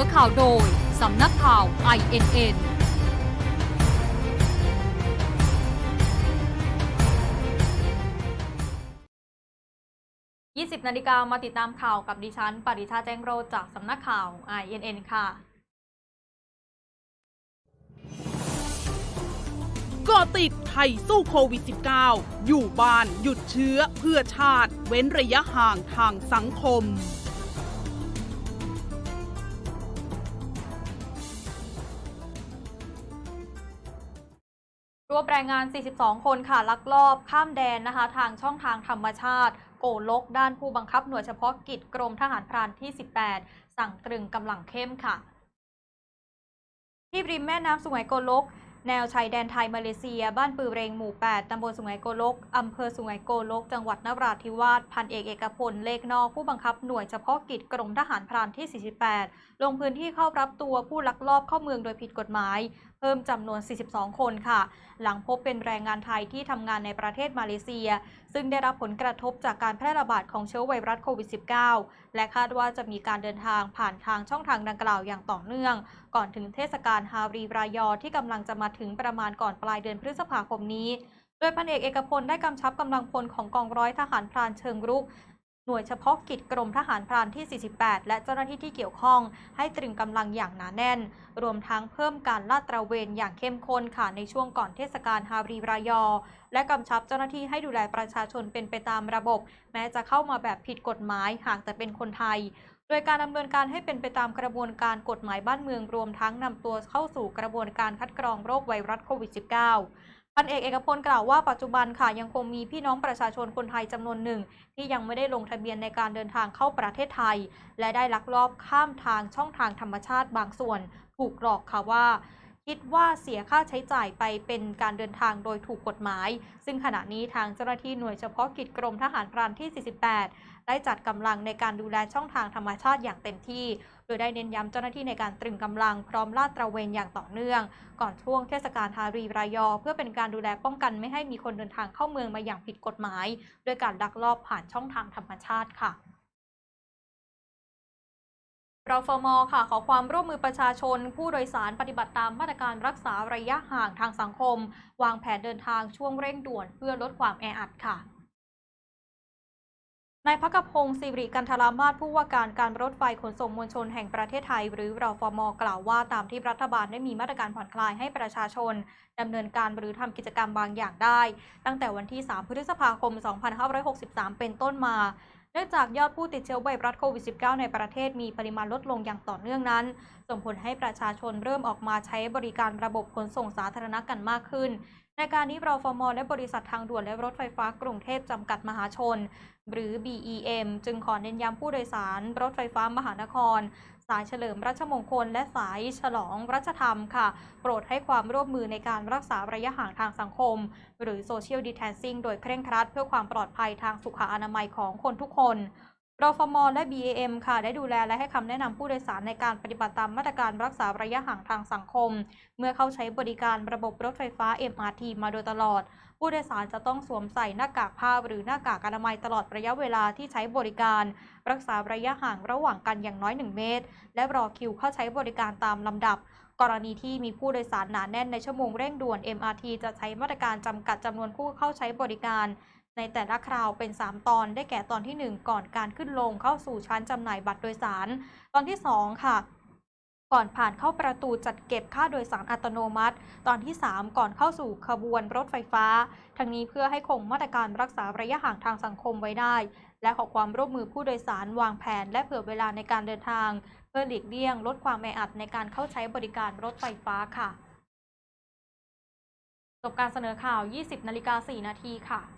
อข่าวโดย สำนักข่าว INN 20นาฬิกามาติดตามข่าวกับดิฉัน ปริชาแจ้งโรจจากสำนักข่าว INN ค่ะกาะติดไทยสู้โควิด -19 อยู่บ้านหยุดเชื้อเพื่อชาติ เว้นระยะห่างทางสังคม รวบแรงงาน 42 คนค่ะ ลักลอบข้ามแดนนะคะ ทางช่องทางธรรมชาติ โกลกด้านผู้บังคับหน่วยเฉพาะกิจกรมทหารพรานที่ 18 สั่งตรึงกำลังเข้มค่ะ ที่ริมแม่น้ำสุไหงโกลก แนวชายแดนไทยมาเลเซีย บ้านปือเรงหมู่ 8 ตำบลสุไหงโกลกอำเภอสุไหงโกลก จังหวัดนราธิวาส พันเอกเอกพล เลขนอกผู้บังคับหน่วยเฉพาะกิจกรมทหารพรานที่ 48 ลงพื้นที่เข้ารับตัวผู้ลักลอบเข้าเมืองโดยผิดกฎหมายเพิ่มจำนวน 42 คนค่ะ หลังพบเป็นแรงงานไทยที่ทำงานในประเทศมาเลเซีย ซึ่งได้รับผลกระทบจากการแพร่ระบาดของเชื้อไวรัสโควิด -19 และคาดว่าจะมีการเดินทางผ่านทางช่องทางดังกล่าวอย่างต่อเนื่อง ก่อนถึงเทศกาลฮารีรายอที่กำลังจะมาถึงประมาณก่อนปลายเดือนพฤษภาคมนี้โดยพันเอกเอกพลได้กำชับกำลังพลของกองร้อยทหารพรานเชิงรุก หน่วยเฉพาะกิจกรมทหารพรานที่ 48 และเจ้าหน้าที่ที่เกี่ยวข้อง ให้ตรึงกำลังอย่างหนาแน่น รวมทั้งเพิ่มการลาดตระเวนอย่างเข้มข้นค่ะในช่วงก่อนเทศกาลฮารีรายอ และกำชับเจ้าหน้าที่ให้ดูแลประชาชนเป็นไปตามระบบ แม้จะเข้ามาแบบผิดกฎหมายหากแต่เป็นคนไทยโดยการดำเนินการให้เป็นไปตามกระบวนการกฎหมายบ้านเมืองรวมทั้งนำตัวเข้าสู่กระบวนการคัดกรองโรคไวรัสโควิด -19 พันเอกเอกพลกล่าวว่าปัจจุบันค่ะยังคงมีพี่น้องประชาชนคนไทยจำนวนหนึ่ง ที่ยังไม่ได้ลงทะเบียนในการเดินทางเข้าประเทศไทย และได้ลักลอบข้ามทางช่องทางธรรมชาติบางส่วน ถูกหลอกค่ะว่า คิดว่าเสียค่าใช้จ่ายไปเป็นการเดินทางโดยถูกกฎหมาย ซึ่งขณะนี้ทางเจ้าหน้าที่หน่วยเฉพาะกิจกรมทหารพรานที่ 48 ได้จัดกำลังในการดูแลช่องทางธรรมชาติอย่างเต็มที่ โดยได้เน้นย้ำเจ้าหน้าที่ในการตรึงกำลังพร้อมลาดตระเวนอย่างต่อเนื่อง ก่อนช่วงเทศกาลฮารีรายอ เพื่อเป็นการดูแลป้องกันไม่ให้มีคนเดินทางเข้าเมืองมาอย่างผิดกฎหมาย โดยการลักลอบผ่านช่องทางธรรมชาติค่ะ รฟมค่ะขอความร่วมมือประชาชน ผู้โดยสารปฏิบัติตามมาตรการรักษาระยะห่างทางสังคม วางแผนเดินทางช่วงเร่งด่วนเพื่อลดความแออัดค่ะนายพักพงศ์สิริกันทรามาศผู้ว่าการการรถไฟขนส่งมวลชนแห่งประเทศไทย หรือรฟมกล่าวว่าตามที่รัฐบาลได้มีมาตรการผ่อนคลายให้ประชาชนดำเนินการหรือทำกิจกรรมบางอย่างได้ ตั้งแต่วันที่ 3 พฤษภาคม 2563 เป็นต้นมา เนื่องจากยอดผู้ติดเชื้อไวรัสโควิด -19 ในประเทศมีปริมาณลดลงอย่างต่อเนื่องนั้น ส่งผลให้ประชาชนเริ่มออกมาใช้บริการระบบขนส่งสาธารณะกันมากขึ้น ในการนี้รฟมและบริษัททางด่วนและรถไฟฟ้ากรุงเทพจำกัดมหาชน หรือ BEM จึงขอเน้นย้ำผู้โดยสาร รถไฟฟ้ามหานคร สายเฉลิมรัชมงคล และสายฉลองรัชธรรมค่ะ โปรดให้ความร่วมมือในการรักษาระยะห่างทางสังคม หรือ Social Distancing โดยเคร่งครัด เพื่อความปลอดภัยทางสุขอนามัยของคนทุกคน รฟมและ BAM ค่ะ ได้ดูแลและให้คำแนะนำผู้โดยสารในการปฏิบัติตามมาตรการรักษาระยะห่างทางสังคม เมื่อเข้าใช้บริการระบบรถไฟฟ้า MRT มาโดยตลอด ผู้โดยสารจะต้องสวมใส่หน้ากากผ้าหรือหน้ากากอนามัยตลอดระยะเวลาที่ใช้บริการ รักษาระยะห่างระหว่างกันอย่างน้อย 1 เมตร และรอคิวเข้าใช้บริการตามลำดับ กรณีที่มีผู้โดยสารหนาแน่นในชั่วโมงเร่งด่วน MRT จะใช้มาตรการจำกัดจำนวนผู้เข้าใช้บริการ ในแต่ละคราวเป็น 3 ตอนได้แก่ตอนที่ 1 ก่อนการขึ้นลงเข้าสู่ชั้นจำหน่ายบัตรโดยสาร ตอนที่ 2 ค่ะ ก่อนผ่านเข้าประตูจัดเก็บค่าโดยสารอัตโนมัติ ตอนที่ 3 ก่อนเข้าสู่ขบวนรถไฟฟ้า ทั้งนี้เพื่อให้คงมาตรการรักษาระยะห่างทางสังคมไว้ได้ และขอความร่วมมือผู้โดยสารวางแผน และเผื่อเวลาในการเดินทาง เพื่อหลีกเลี่ยง ลดความแออัดในการเข้าใช้บริการรถไฟฟ้าค่ะจบการเสนอข่าว 20นาฬิกา4นาทีค่ะ